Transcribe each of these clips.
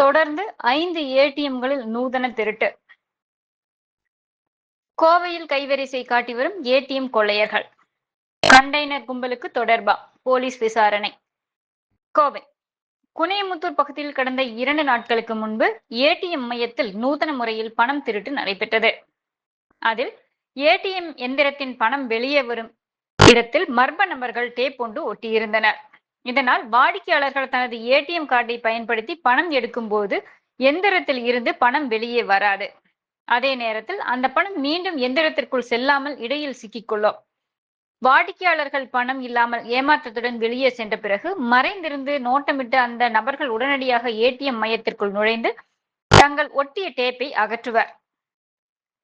தொடர்ந்து ஐந்து ஏடிஎம்களில் நூதன திருட்டு. கோவையில் கைவரிசை காட்டி வரும் ஏடிஎம் கொள்ளையர்கள். கண்டெய்னர் கும்பலுக்கு தொடர்பா? போலீஸ் விசாரணை. கோவை. குனியமுத்தூர் பகுதியில் கடந்த இரண்டு நாட்களுக்கு முன்பு ஏடிஎம் மையத்தில் நூதன முறையில் பணம் திருட்டு நடைபெற்றது. அதில் ஏடிஎம் எந்திரத்தின் பணம் வெளியே வரும் இடத்தில் மர்ம நபர்கள் டேப் ஒன்று ஒட்டியிருந்தனர். இதனால் வாடிக்கையாளர்கள் தனது ஏடிஎம் கார்டை பயன்படுத்தி பணம் எடுக்கும் போது எந்திரத்தில் இருந்து பணம் வெளியே வராது. அதே நேரத்தில் அந்த பணம் மீண்டும் எந்திரத்திற்குள் செல்லாமல் இடையில் சிக்கிக்கொள்ளும். வாடிக்கையாளர்கள் பணம் இல்லாமல் ஏமாற்றத்துடன் வெளியே சென்ற பிறகு மறைந்திருந்து நோட்டமிட்டு அந்த நபர்கள் உடனடியாக ஏடிஎம் மையத்திற்குள் நுழைந்து தங்கள் ஒட்டிய டேப்பை அகற்றுவர்.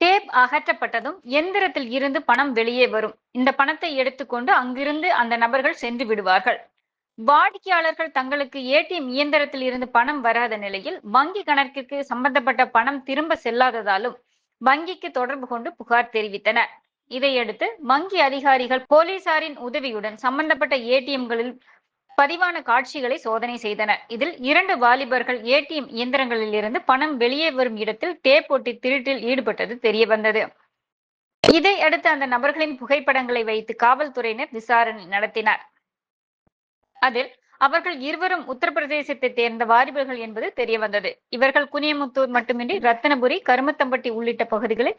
டேப் அகற்றப்பட்டதும் எந்திரத்தில் இருந்து பணம் வெளியே வரும். இந்த பணத்தை எடுத்துக்கொண்டு அங்கிருந்து அந்த நபர்கள் சென்று விடுவார்கள். வாடிக்கையாளர்கள் தங்களுக்கு ஏடிஎம் இயந்திரத்தில் இருந்து பணம் வராத நிலையில் வங்கி கணக்கிற்கு சம்பந்தப்பட்ட பணம் திரும்ப செல்லாததாலும் வங்கிக்கு தொடர்பு கொண்டு புகார் தெரிவித்தனர். இதையடுத்து வங்கி அதிகாரிகள் போலீசாரின் உதவியுடன் சம்பந்தப்பட்ட ஏடிஎம்களில் பதிவான காட்சிகளை சோதனை செய்தனர். இதில் இரண்டு வாலிபர்கள் ஏடிஎம் இயந்திரங்களில் இருந்து பணம் வெளியே வரும் இடத்தில் டேப் ஒட்டி திருட்டில் ஈடுபட்டது தெரிய வந்தது இதை அடுத்து அந்த நபர்களின் புகைப்படங்களை வைத்து காவல்துறையினர் விசாரணை நடத்தினர். அதில் அவர்கள் இருவரும் உத்தரப்பிரதேசத்தை சேர்ந்த வாரிபர்கள் என்பது தெரிய வந்தது இவர்கள் குனியமுத்தூர் மட்டுமின்றி ரத்தனபுரி கருமத்தம்பட்டி உள்ளிட்ட பகுதிகளில்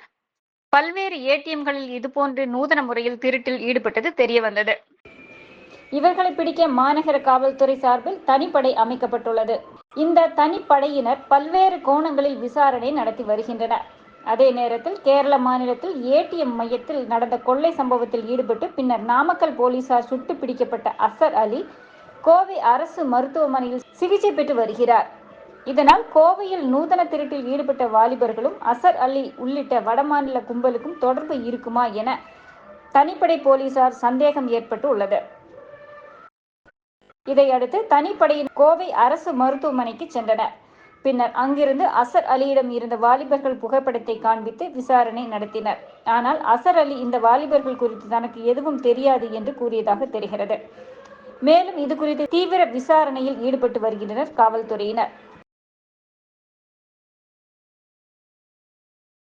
பல்வேறு ஏடிஎம்களில் இதுபோன்று நூதன முறையில் திருட்டில் ஈடுபட்டது தெரிய வந்தது இவர்களை பிடிக்க மாநகர காவல்துறை சார்பில் தனிப்படை அமைக்கப்பட்டுள்ளது. இந்த தனிப்படையினர் பல்வேறு கோணங்களில் விசாரணை நடத்தி வருகின்றனர் அதே நேரத்தில் கேரள மாநிலத்தில் ஏடிஎம் மையத்தில் நடந்த கொள்ளை சம்பவத்தில் ஈடுபட்டு பின்னர் நாமக்கல் போலீசார் சுட்டு பிடிக்கப்பட்ட அசர் அலி கோவை அரசு மருத்துவமனையில் சிகிச்சை பெற்று வருகிறார். இதனால் கோவையில் நூதன திருட்டில் ஈடுபட்ட வாலிபர்களும் அசர் அலி உள்ளிட்ட வடமாநில கும்பலுக்கும் தொடர்பு இருக்குமா என தனிப்படை போலீசார் சந்தேகம் ஏற்பட்டு உள்ளது இதையடுத்து தனிப்படையின் கோவை அரசு மருத்துவமனைக்கு சென்றனர். பின்னர் அங்கிருந்து அசர் அலியிடம் இருந்த வாலிபர்கள் புகைப்படத்தை காண்பித்து விசாரணை நடத்தினர். ஆனால் அசர் அலி இந்த வாலிபர்கள் குறித்து தனக்கு எதுவும் தெரியாது என்று கூறியதாக தெரிகிறது. மேலும் இது குறித்து தீவிர விசாரணையில் ஈடுபட்டு வருகின்றனர் காவல்துறையினர்.